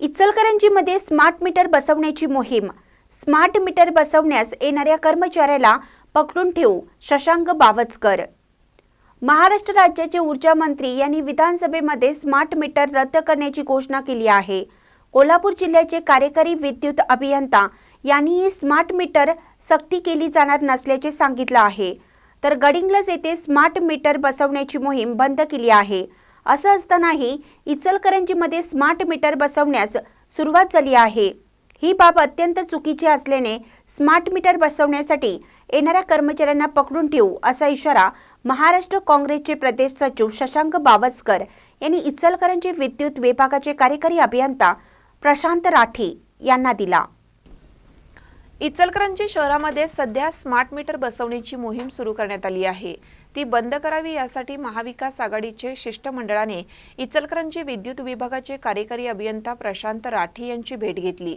इचलकरंजीमध्ये smart meter बसवण्याची मोहीम. Smart meter बसवण्यास येणाऱ्या कर्मचाऱ्याला पकडून ठेवू शशांक बावचकर महाराष्ट्र राज्याचे ऊर्जा मंत्री यांनी विधानसभेमध्ये स्मार्ट मीटर रद्द करण्याची घोषणा केली आहे. कोल्हापूर जिल्ह्याचे कार्यकारी विद्युत अभियंता यांनीही स्मार्ट मीटर सक्ती केली जाणार नसल्याचे सांगितलं आहे. तर गडिंग्लज येथे स्मार्ट मीटर बसवण्याची मोहीम बंद केली आहे. असं असतानाही इचलकरंजीमध्ये स्मार्ट मीटर बसवण्यास सुरुवात झाली आहे. ही बाब अत्यंत चुकीची असल्याने स्मार्ट मीटर बसवण्यासाठी येणाऱ्या कर्मचाऱ्यांना पकडून ठेवू असा इशारा महाराष्ट्र काँग्रेसचे प्रदेश सचिव शशांक बावस्कर यांनी इचलकरंजी विद्युत विभागाचे कार्यकारी अभियंता प्रशांत राठी यांना दिला. इचलकरंजी शहरामध्ये सध्या स्मार्ट मीटर बसवण्याची मोहीम सुरू करण्यात आली आहे. ती बंद करावी यासाठी महाविकास आघाडीचे शिष्टमंडळाने इचलकरंजी विद्युत विभागाचे कार्यकारी अभियंता प्रशांत राठी यांची भेट घेतली.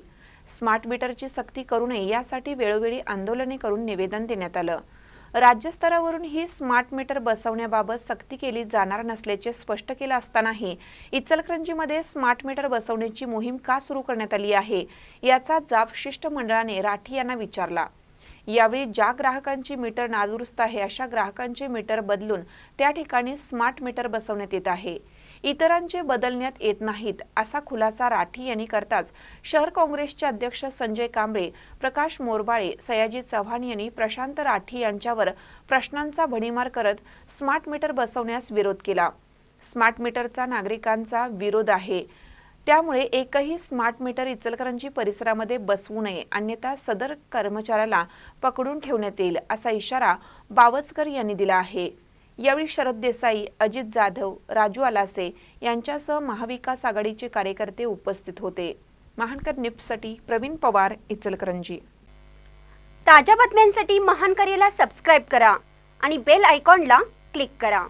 स्मार्ट मीटरची सक्ती करू नये यासाठी वेळोवेळी आंदोलने करून निवेदन देण्यात आलं. राज्यस्तरावरून ही स्मार्ट मीटर बसवण्याबाबत सक्ती केली जाणार नसल्याचे स्पष्ट केलं असतानाही इचलकरंजीमध्ये स्मार्ट मीटर बसवण्याची मोहीम का सुरू करण्यात आली आहे याचा जाब शिष्टमंडळाने राठी यांना विचारला. यावेळी ज्या ग्राहकांची मीटर नादुरुस्त आहे अशा ग्राहकांचे मीटर बदलून त्या ठिकाणी स्मार्ट मीटर बसवण्यात येत आहे. इतरांचे बदलण्यात येत नाहीत असा खुलासा राठी यांनी करताच शहर काँग्रेसचे अध्यक्ष संजय कांबळे प्रकाश मोरबाळे सयाजी चव्हाण यांनी प्रशांत राठी यांच्यावर प्रश्नांचा भडीमार करत स्मार्ट मीटर बसवण्यास विरोध केला. स्मार्ट मीटरचा नागरिकांचा विरोध आहे. त्यामुळे एकही स्मार्ट मीटर इचलकरंजी परिसरामध्ये बसवू नये अन्यथा सदर कर्मचाऱ्याला पकडून ठेवण्यात येईल असा इशारा बावचकर यांनी दिला आहे. यावेळी शरद देसाई अजित जाधव राजू आलासे यांच्यासह महाविकास आघाडीचे कार्यकर्ते उपस्थित होते. महानकर निप्ससाठी प्रवीण पवार इचलकरंजी. ताज्या बातम्यांसाठी महान करेला सबस्क्राईब करा आणि बेल आयकॉनला क्लिक करा.